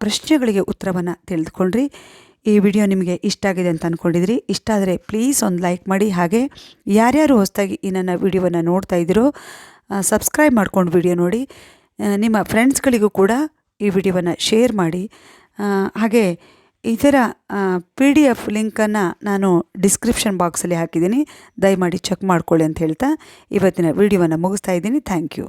ಪ್ರಶ್ನೆಗಳಿಗೆ ಉತ್ತರವನ್ನು ತಿಳಿದುಕೊಂಡ್ರಿ ಈ ವಿಡಿಯೋ ನಿಮಗೆ ಇಷ್ಟ ಆಗಿದೆ ಅಂತ ಅಂದ್ಕೊಂಡಿದ್ರಿ ಇಷ್ಟ ಆದರೆ ಪ್ಲೀಸ್ ಒಂದು ಲೈಕ್ ಮಾಡಿ. ಹಾಗೆ ಯಾರ್ಯಾರು ಹೊಸದಾಗಿ ಈ ನನ್ನ ವಿಡಿಯೋವನ್ನು ನೋಡ್ತಾ ಇದ್ದೀರೋ ಸಬ್ಸ್ಕ್ರೈಬ್ ಮಾಡ್ಕೊಂಡು ವಿಡಿಯೋ ನೋಡಿ. ನಿಮ್ಮ ಫ್ರೆಂಡ್ಸ್ಗಳಿಗೂ ಕೂಡ ಈ ವಿಡಿಯೋವನ್ನು ಶೇರ್ ಮಾಡಿ. ಹಾಗೆ ಇದರ ಪಿ ಡಿ ಎಫ್ ಲಿಂಕನ್ನು ನಾನು ಡಿಸ್ಕ್ರಿಪ್ಷನ್ ಬಾಕ್ಸಲ್ಲಿ ಹಾಕಿದ್ದೀನಿ. ದಯಮಾಡಿ ಚೆಕ್ ಮಾಡ್ಕೊಳ್ಳಿ ಅಂತ ಹೇಳ್ತಾ ಇವತ್ತಿನ ವಿಡಿಯೋವನ್ನು ಮುಗಿಸ್ತಾ ಇದ್ದೀನಿ. Thank you